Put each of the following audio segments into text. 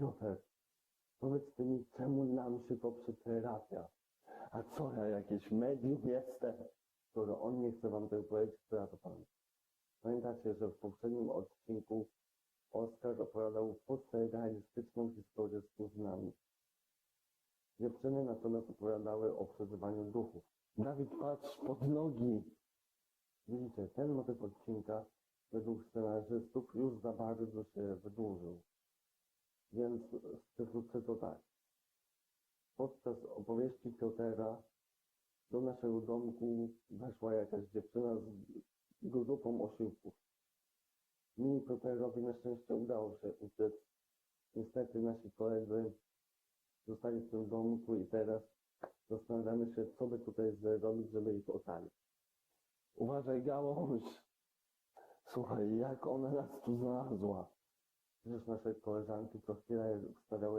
Piotr, powiedz ty mi, czemu nam się to przytrafia? A co ja, jakieś medium jestem? Skoro on nie chce wam tego powiedzieć, to ja to powiem. Pamiętacie, że w poprzednim odcinku Oskar opowiadał fotorealistyczną historię z kuzynami. Dziewczyny natomiast opowiadały o przeżywaniu duchów. Dawid, patrz pod nogi! Widzicie, ten motyw odcinka według scenarzystów już za bardzo się wydłużył. Więc skrócę to tak. Podczas opowieści Piotera do naszego domku weszła jakaś dziewczyna z grupą osiłków. Mi Pioterowi na szczęście udało się uciec. Niestety nasi koledzy zostali w tym domku i teraz zastanawiamy się, co by tutaj zrobić, żeby ich ocalić. Uważaj, gałąź! Słuchaj, jak ona nas tu znalazła? Przecież nasze koleżanki co chwilę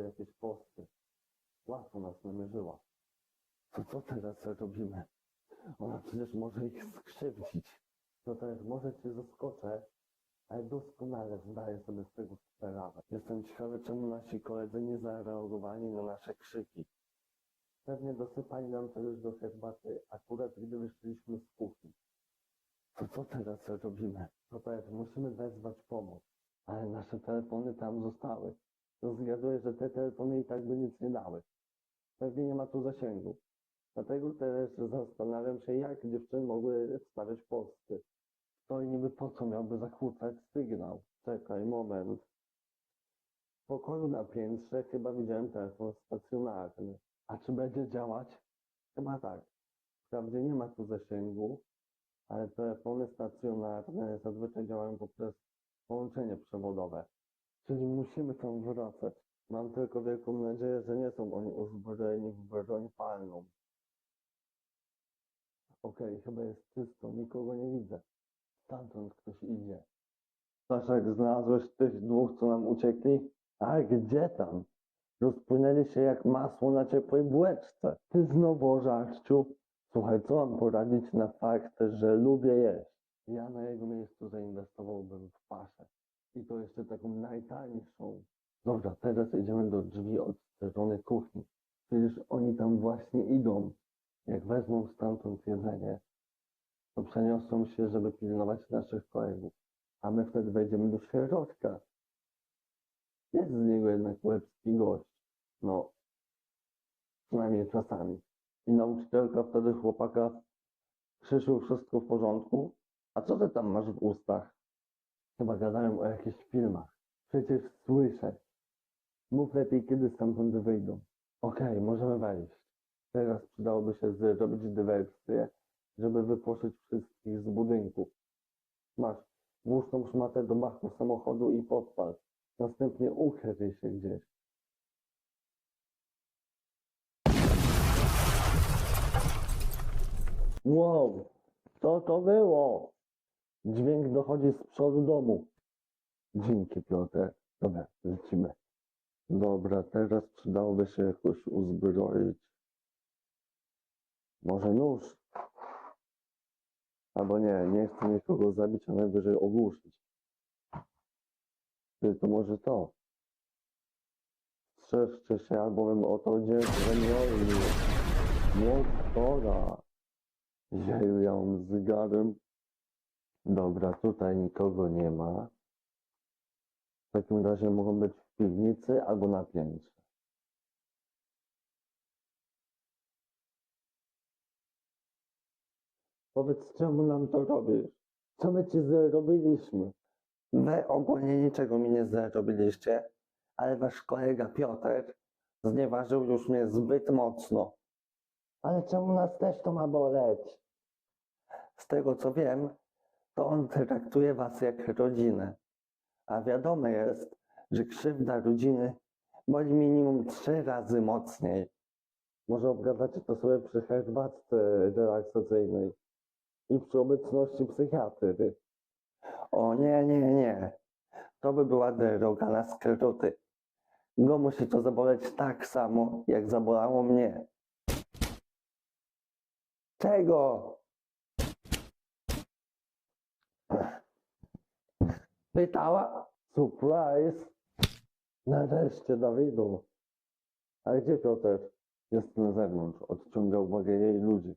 jakieś posty. Łatwo nas namierzyła. To co teraz robimy? Ona przecież może ich skrzywdzić. To też może cię zaskoczę, ale doskonale zdaję sobie z tego sprawę. Jestem ciekawy, czemu nasi koledzy nie zareagowali na nasze krzyki. Pewnie dosypali nam czegoś do herbaty, akurat gdy wyszliśmy z kuchni. To co teraz robimy? To tak, musimy wezwać pomoc. Ale nasze telefony tam zostały. To zgaduję, że te telefony i tak by nic nie dały. Pewnie nie ma tu zasięgu. Dlatego też zastanawiam się, jak dziewczyny mogły wstawiać posty. To i niby po co miałby zakłócać sygnał? Czekaj, moment. W pokoju na piętrze chyba widziałem telefon stacjonarny. A czy będzie działać? Chyba tak. Wprawdzie nie ma tu zasięgu, ale telefony stacjonarne zazwyczaj działają poprzez połączenie przewodowe. Czyli musimy tam wracać. Mam tylko wielką nadzieję, że nie są oni uzbrojeni w broń palną. Okej, chyba jest czysto, nikogo nie widzę. Stamtąd ktoś idzie. Staszek, znalazłeś tych dwóch, co nam uciekli? A gdzie tam? Rozpłynęli się jak masło na ciepłej bułeczce. Ty znowu żarciu? Słuchaj, co mam poradzić na fakt, że lubię jeść? Ja na jego miejscu zainwestowałbym w paszę. I to jeszcze taką najtańszą. Dobra, teraz idziemy do drzwi od kuchni. Przecież oni tam właśnie idą. Jak wezmą stamtąd jedzenie, to przeniosą się, żeby pilnować naszych kolegów. A my wtedy wejdziemy do środka. Jest z niego jednak łebski gość. No, przynajmniej czasami. I nauczycielka wtedy chłopaka Krzysiu, wszystko w porządku? A co ty tam masz w ustach? Chyba gadają o jakichś filmach. Przecież słyszę. Mów lepiej, kiedy stamtąd wyjdą. Okej, możemy wejść. Teraz przydałoby się zrobić dywersję, żeby wypłoszyć wszystkich z budynku. Masz, włóż tą szmatę do machu samochodu i podpal. Następnie ukryj się gdzieś. Wow, co to było? Dźwięk dochodzi z przodu domu. Dzięki, Piotr. Dobra, lecimy. Dobra, teraz przydałoby się jakoś uzbroić. Może nóż? Albo nie, nie chcę nikogo zabić, a najwyżej ogłuszyć. Ty, to może to. Strzeżcie się, albowiem oto wędrowni. Młotora. Jeju, ja mam zegarem. Dobra, tutaj nikogo nie ma. W takim razie mogą być w piwnicy albo na piętrze. Powiedz, czemu nam to robisz? Co my ci zrobiliśmy? Wy ogólnie niczego mi nie zrobiliście, ale wasz kolega Piotr znieważył już mnie zbyt mocno. Ale czemu nas też to ma boleć? Z tego co wiem, to on traktuje was jak rodzinę. A wiadomo jest, że krzywda rodziny boli minimum trzy razy mocniej. Może obgadzacie to sobie przy herbatce relaksacyjnej i przy obecności psychiatry. O nie, nie, nie. To by była droga na skróty. Go musi to zaboleć tak samo, jak zabolało mnie. Czego? Pytała? Surprise! Nareszcie, Dawidu. A gdzie Piotr? Jest na zewnątrz. Odciąga uwagę jej ludzi.